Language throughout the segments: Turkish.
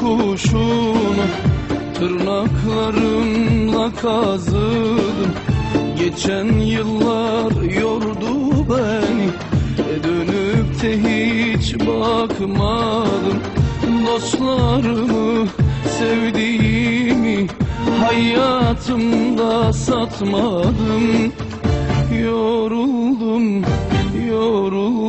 kuşunu Tırnaklarımla kazıdım. Geçen yıllar yordu beni e Dönüp de hiç bakmadım. Dostlarımı, sevdiğimi Hayatımda satmadım. Yoruldum, yoruldum,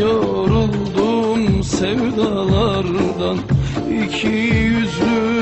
Yoruldum sevdalardan. İki yüzlü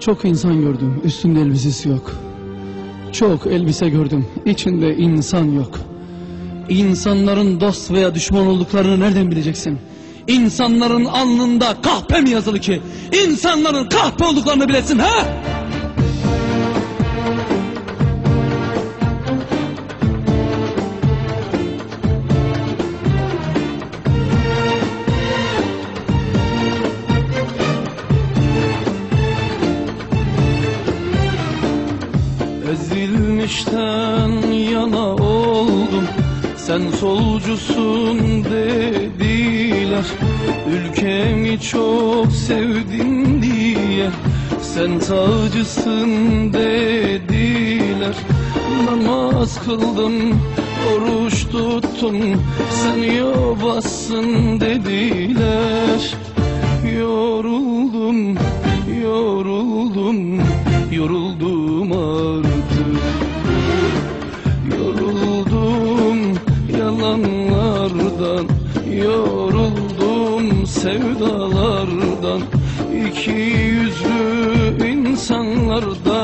Çok insan gördüm, üstünde elbisesi yok. Çok elbise gördüm, içinde insan yok. İnsanların dost veya düşman olduklarını nereden bileceksin? İnsanların alnında kahpe mi yazılı ki? İnsanların kahpe olduklarını bilesin ha? Sen solcusun dediler Ülkemi çok sevdin diye. Sen tacısın dediler Namaz kıldım, oruç tuttum Sen yobazsın dediler. Yoruldum, yoruldum, yoruldum yalanlardan Yoruldum sevdalardan. İki yüzlü insanlardan